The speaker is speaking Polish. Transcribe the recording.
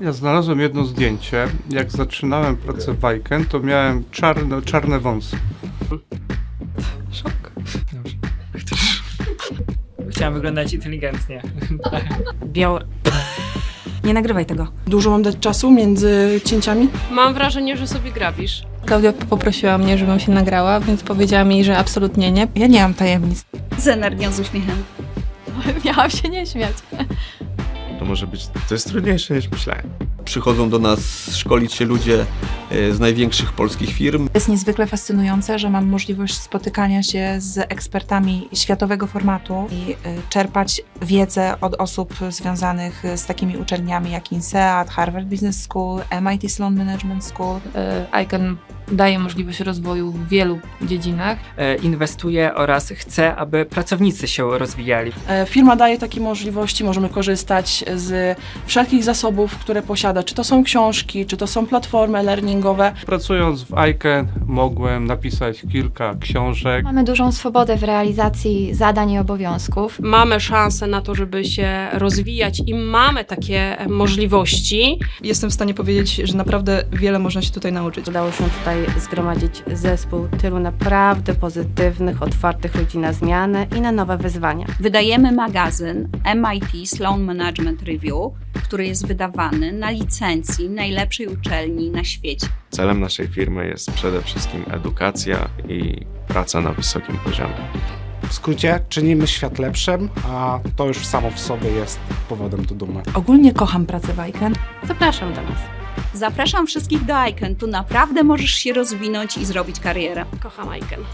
Ja znalazłem jedno zdjęcie. Jak zaczynałem pracę w Icon, to miałem czarne, czarne wąsy. Szok. Chciałem wyglądać inteligentnie. Biał... Nie nagrywaj tego. Dużo mam dać czasu między cięciami? Mam wrażenie, że sobie grabisz. Klaudia poprosiła mnie, żebym się nagrała, więc powiedziała mi, że absolutnie nie. Ja nie mam tajemnic. Z energią, z uśmiechem. Miałam się nie śmiać. Może być, to jest trudniejsze niż myślałem. Przychodzą do nas szkolić się ludzie e, z największych polskich firm. jest niezwykle fascynujące, że mam możliwość spotykania się z ekspertami światowego formatu i y, czerpać wiedzę od osób związanych z takimi uczelniami jak INSEAD, Harvard Business School, MIT Sloan Management School. E, Icon daje możliwość rozwoju w wielu dziedzinach. E, Inwestuje oraz chce, aby pracownicy się rozwijali. E, Firma daje takie możliwości, możemy korzystać z wszelkich zasobów, które posiada. Czy to są książki, czy to są platformy learningowe. Pracując w Icon mogłem napisać kilka książek. Mamy dużą swobodę w realizacji zadań i obowiązków. Mamy szansę na to, żeby się rozwijać i mamy takie możliwości. Jestem w stanie powiedzieć, że naprawdę wiele można się tutaj nauczyć. Udało się tutaj zgromadzić zespół tylu naprawdę pozytywnych, otwartych ludzi na zmianę i na nowe wyzwania. Wydajemy magazyn MIT Sloan Management Review, który jest wydawany na licencji najlepszej uczelni na świecie. Celem naszej firmy jest przede wszystkim edukacja i praca na wysokim poziomie. W skrócie, czynimy świat lepszym, a to już samo w sobie jest powodem do dumy. Ogólnie kocham pracę w Icon. Zapraszam do nas. Zapraszam wszystkich do ICANN. Tu naprawdę możesz się rozwinąć i zrobić karierę. Kocham Icon.